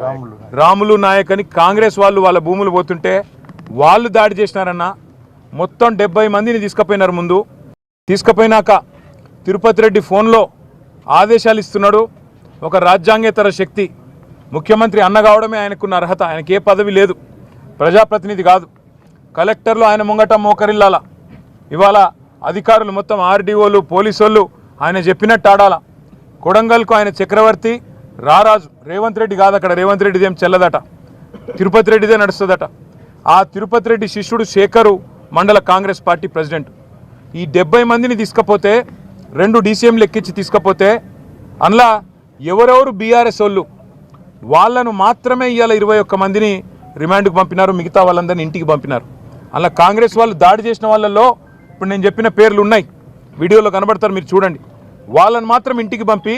రాములు నాయక్. అని కాంగ్రెస్ వాళ్ళు వాళ్ళ భూములు పోతుంటే వాళ్ళు దాడి చేసినారన్న మొత్తం డెబ్బై మందిని తీసుకుపోయినారు ముందు. తీసుకుపోయినాక తిరుపతి రెడ్డి ఫోన్లో ఆదేశాలు ఇస్తున్నాడు. ఒక రాజ్యాంగేతర శక్తి ముఖ్యమంత్రి అన్న కావడమే ఆయనకున్న అర్హత. ఆయనకి ఏ పదవి లేదు. ప్రజాప్రతినిధి కాదు. కలెక్టర్లు ఆయన ముంగట మోకరిల్లాల. ఇవాళ అధికారులు మొత్తం ఆర్డీఓలు పోలీసు వాళ్ళు ఆయన చెప్పినట్టు ఆడాల. కొడంగల్కు ఆయన చక్రవర్తి రారాజు రేవంత్ రెడ్డి కాదు అక్కడ రేవంత్ రెడ్డిది ఏం చెల్లదట? తిరుపతి రెడ్డిదే నడుస్తుందట. ఆ తిరుపతి రెడ్డి శిష్యుడు శేఖరు మండల కాంగ్రెస్ పార్టీ ప్రెసిడెంట్. ఈ డెబ్బై మందిని తీసుకపోతే రెండు డీసీఎంలు ఎక్కించి తీసుకపోతే అందులో ఎవరెవరు బీఆర్ఎస్ వాళ్ళు వాళ్ళను మాత్రమే ఇవాళ ఇరవై ఒక్క మందిని రిమాండ్కి పంపినారు మిగతా వాళ్ళందరినీ ఇంటికి పంపినారు. అలా కాంగ్రెస్ వాళ్ళు దాడి చేసిన వాళ్ళల్లో ఇప్పుడు నేను చెప్పిన పేర్లు ఉన్నాయి వీడియోలో కనబడతారు మీరు చూడండి. వాళ్ళని మాత్రం ఇంటికి పంపి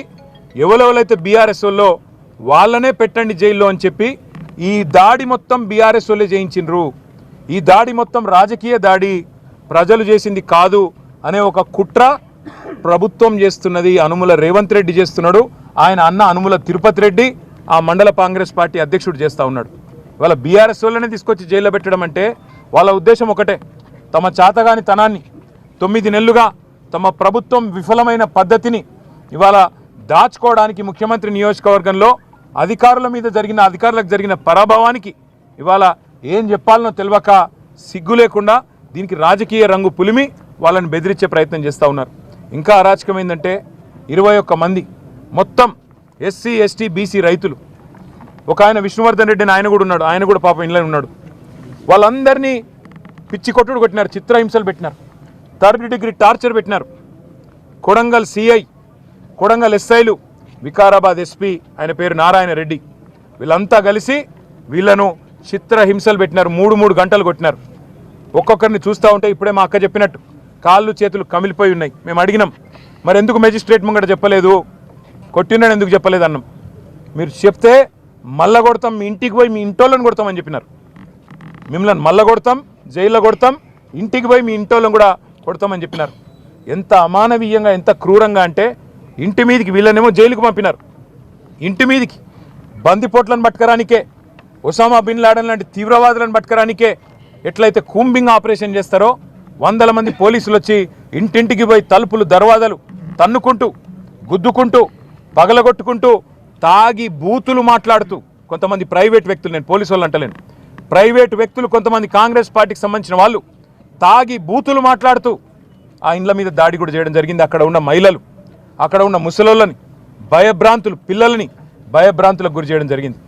ఎవరెవరైతే బీఆర్ఎస్ వాళ్ళో వాళ్ళనే పెట్టండి జైల్లో అని చెప్పి ఈ దాడి మొత్తం బీఆర్ఎస్ వాళ్ళే చేయించిండ్రు. ఈ దాడి మొత్తం రాజకీయ దాడి ప్రజలు చేసింది కాదు అనే ఒక కుట్ర ప్రభుత్వం చేస్తున్నది అనుముల రేవంత్ రెడ్డి చేస్తున్నాడు. ఆయన అన్న అనుముల తిరుపతి రెడ్డి ఆ మండల కాంగ్రెస్ పార్టీ అధ్యక్షుడు చేస్తూ ఉన్నాడు. ఇవాళ బీఆర్ఎస్ వాళ్ళనే తీసుకొచ్చి జైల్లో పెట్టడం అంటే వాళ్ళ ఉద్దేశం ఒకటే. తమ చాతగాని తనాన్ని తొమ్మిది నెలలుగా తమ ప్రభుత్వం విఫలమైన పద్ధతిని ఇవాళ దాచుకోవడానికి ముఖ్యమంత్రి నియోజకవర్గంలో అధికారుల మీద జరిగిన అధికారులకు జరిగిన పరాభవానికి ఇవాళ ఏం చెప్పాలనో తెలియక సిగ్గు లేకుండా దీనికి రాజకీయ రంగు పులిమి వాళ్ళని బెదిరించే ప్రయత్నం చేస్తూ ఉన్నారు. ఇంకా అరాచకం ఏంటంటే ఇరవై ఒక్క మంది మొత్తం ఎస్సీ ఎస్టీ బీసీ రైతులు. ఒక ఆయన విష్ణువర్ధన్ రెడ్డి ఆయన కూడా ఉన్నాడు. ఆయన కూడా పాపం ఇంట్లో ఉన్నాడు. వాళ్ళందరినీ పిచ్చి కొట్టుడు కొట్టినారు. చిత్రహింసలు పెట్టినారు. థర్డ్ డిగ్రీ టార్చర్ పెట్టినారు. కొడంగల్ సిఐ కొడంగల్ ఎస్ఐలు వికారాబాద్ ఎస్పీ ఆయన పేరు నారాయణ రెడ్డి. వీళ్ళంతా కలిసి వీళ్ళను చిత్రహింసలు పెట్టినారు. మూడు మూడు గంటలు కొట్టినారు. ఒక్కొక్కరిని చూస్తూ ఉంటే ఇప్పుడే మా అక్క చెప్పినట్టు కాళ్ళు చేతులు కమిలిపోయి ఉన్నాయి. మేము అడిగినాం మరి ఎందుకు మెజిస్ట్రేట్ ముంగట చెప్పలేదు? కొట్టినాడు ఎందుకు చెప్పలేదు? అన్నాం. మీరు చెప్తే మళ్ళా కొడతాం మీ ఇంటికి పోయి మీ ఇంటోళ్ళని కొడతామని చెప్పినారు. మిమ్మల్ని మళ్ళా కొడతాం జైల్లో కొడతాం ఇంటికి పోయి మీ ఇంటోళ్ళని కూడా కొడతామని చెప్పినారు. ఎంత అమానవీయంగా ఎంత క్రూరంగా అంటే ఇంటి మీదికి వీళ్ళనేమో జైలుకు పంపినారు. ఇంటి మీదికి బందిపోట్లను పట్టుకరానికే ఒసామా బిన్ లాడన్ లాంటి తీవ్రవాదులను పట్టుకరానికే ఎట్లయితే కూంబింగ్ ఆపరేషన్ చేస్తారో వందల మంది పోలీసులు వచ్చి ఇంటింటికి పోయి తలుపులు దర్వాజాలు తన్నుకుంటూ గుద్దుకుంటూ పగలగొట్టుకుంటూ తాగి బూతులు మాట్లాడుతూ కొంతమంది ప్రైవేట్ వ్యక్తులు నేను పోలీసు వాళ్ళు అంటలేను. ప్రైవేట్ వ్యక్తులు కొంతమంది కాంగ్రెస్ పార్టీకి సంబంధించిన వాళ్ళు తాగి బూతులు మాట్లాడుతూ ఆ ఇండ్ల మీద దాడి కూడా చేయడం జరిగింది. అక్కడ ఉన్న మహిళలు అక్కడ ఉన్న ముసలోళ్ళని భయభ్రాంతులు పిల్లలని భయభ్రాంతులకు గురి చేయడం జరిగింది.